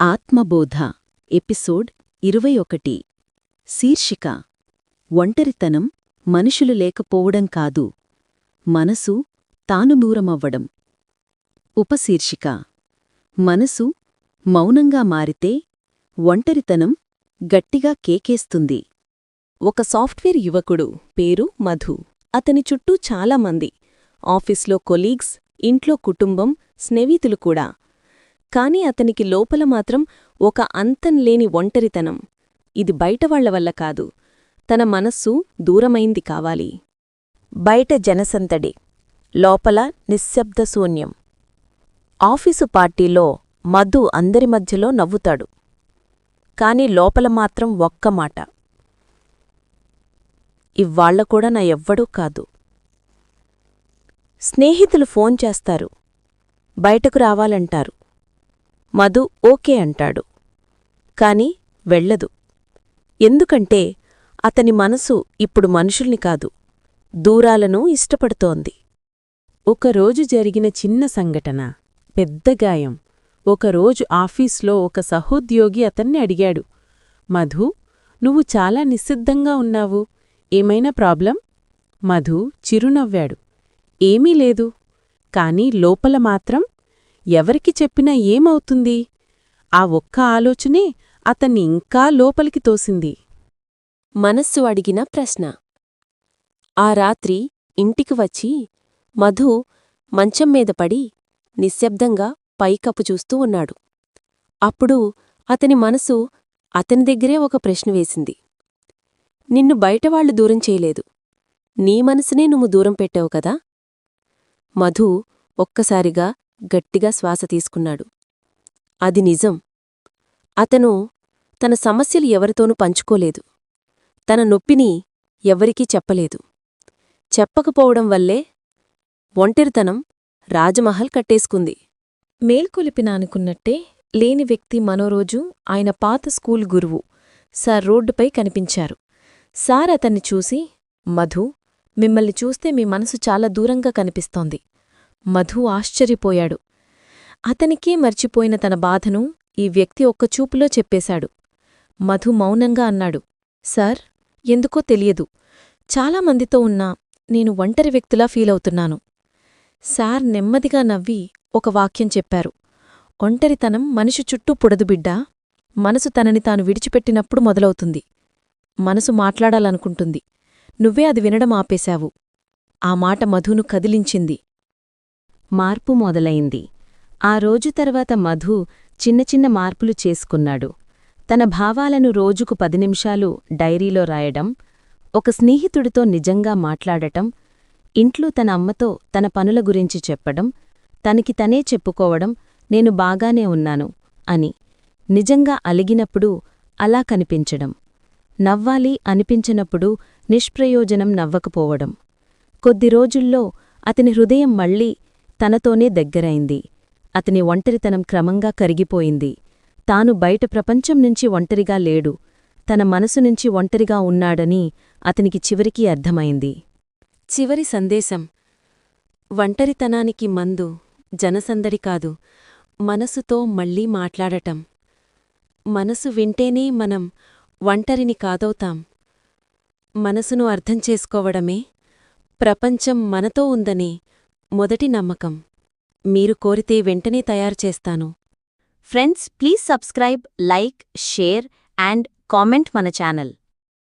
ఆత్మబోధ episode ఇరవై ఒకటి. శీర్షిక ఒంటరితనం మనుషులు లేకపోవడం కాదు మనసు తాను దూరమవ్వడం. ఉపశీర్షిక మనసు మౌనంగా మారితే ఒంటరితనం గట్టిగా కేకేస్తుంది. ఒక సాఫ్ట్వేర్ యువకుడు పేరు మధు. అతని చుట్టూ చాలామంది ఆఫీస్లో కొలీగ్స్ ఇంట్లో కుటుంబం స్నేహితులు కూడా. కాని అతనికి లోపల మాత్రం ఒక అంతంలేని ఒంటరితనం. ఇది బయటవాళ్ళ వల్ల కాదు. తన మనస్సు దూరమైంది కావాలి. బయట జనసంతడి. లోపల నిశ్శబ్ద శూన్యం. ఆఫీసు పార్టీలో మధు అందరి మధ్యలో నవ్వుతాడు. కాని లోపల మాత్రం ఒక్క మాట. ఇవ్వాళ్ళ కూడా నా ఎవ్వడూ కాదు. స్నేహితులు ఫోన్ చేస్తారు. బయటకు రావాలంటారు. మధు ఓకే అంటాడు. కాని వెళ్ళదు. ఎందుకంటే అతని మనసు ఇప్పుడు మనుషుల్ని కాదు దూరాలను ఇష్టపడుతోంది. ఒకరోజు జరిగిన చిన్న సంఘటన పెద్ద గాయం. ఒకరోజు ఆఫీస్లో ఒక సహోద్యోగి అతన్ని అడిగాడు మధు నువ్వు చాలా నిశ్శబ్దంగా ఉన్నావు. ఏమైనా ప్రాబ్లం? మధు చిరునవ్వాడు ఏమీ లేదు. కాని లోపల మాత్రం ఎవరికి చెప్పినా ఏమవుతుంది? ఆ ఒక్క ఆలోచనే అతన్ని ఇంకా లోపలికి తోసింది. మనస్సు అడిగిన ప్రశ్న. ఆ రాత్రి ఇంటికి వచ్చి మధు మంచం మీద పడి నిశ్శబ్దంగా పైకప్పు చూస్తూ ఉన్నాడు. అప్పుడు అతని మనసు అతని దగ్గరే ఒక ప్రశ్న వేసింది. నిన్ను బయటవాళ్ళు దూరం చేయలేదు. నీ మనసునే నువ్వు దూరం పెట్టావు కదా? మధు ఒక్కసారిగా గట్టిగా శ్వాస తీసుకున్నాడు. అది నిజం. అతను తన సమస్యలు ఎవరితోనూ పంచుకోలేదు. తన నొప్పిని ఎవ్వరికీ చెప్పలేదు. చెప్పకపోవడం వల్లే ఒంటరితనం రాజమహల్ కట్టేసుకుంది. మేల్కొలిపిన అనుకున్నట్టే లేని వ్యక్తి మనోరోజు ఆయన పాత స్కూల్ గురువు సార్ రోడ్డుపై కనిపించారు. సార్ అతన్ని చూసి మధు మిమ్మల్ని చూస్తే మీ మనసు చాలా దూరంగా కనిపిస్తోంది. మధు ఆశ్చర్యపోయాడు. అతనికే మర్చిపోయిన తన బాధను ఈ వ్యక్తి ఒక్క చూపులో చెప్పేశాడు. మధు మౌనంగా అన్నాడు సార్ ఎందుకో తెలియదు. చాలామందితో ఉన్నా నేను ఒంటరి వ్యక్తిలా ఫీలవుతున్నాను సార్ నెమ్మదిగా నవ్వి ఒక వాక్యం చెప్పారు ఒంటరితనం మనిషి చుట్టూ పొడదుబిడ్డా మనసు తనని తాను విడిచిపెట్టినప్పుడు మొదలవుతుంది. మనసు మాట్లాడాలనుకుంటుంది. నువ్వే అది వినడం ఆపేశావు. ఆ మాట మధును కదిలించింది. మార్పు మొదలైంది. ఆ రోజు తర్వాత మధు చిన్న చిన్న మార్పులు చేసుకున్నాడు. తన భావాలను రోజుకు పది నిమిషాలు డైరీలో రాయడం ఒక స్నేహితుడితో నిజంగా మాట్లాడటం ఇంట్లో తన అమ్మతో తన పనుల గురించి చెప్పడం తనకి తనే చెప్పుకోవడం నేను బాగానే ఉన్నాను అని నిజంగా అలిగినప్పుడు అలా కనిపించడం నవ్వాలి అనిపించినప్పుడు నిష్ప్రయోజనం నవ్వకపోవడం. కొద్ది రోజుల్లో అతని హృదయం మళ్ళీ తనతోనే దగ్గరైంది. అతని ఒంటరితనం క్రమంగా కరిగిపోయింది. తాను బయట ప్రపంచం నుంచి ఒంటరిగా లేడు. తన మనసు నుంచి ఒంటరిగా ఉన్నాడని అతనికి చివరికి అర్థమైంది. చివరి సందేశం. ఒంటరితనానికి మందు జనసందడి కాదు. మనసుతో మళ్ళీ మాట్లాడటం. మనసు వింటేనే మనం ఒంటరిని కాదవుతాం. మనసును అర్థం చేసుకోవడమే ప్రపంచం మనతో ఉందనే మొదటి నమ్మకం. మీరు కోరితే వెంటనే తయారు చేస్తాను. Friends please subscribe like share and comment మన ఛానల్.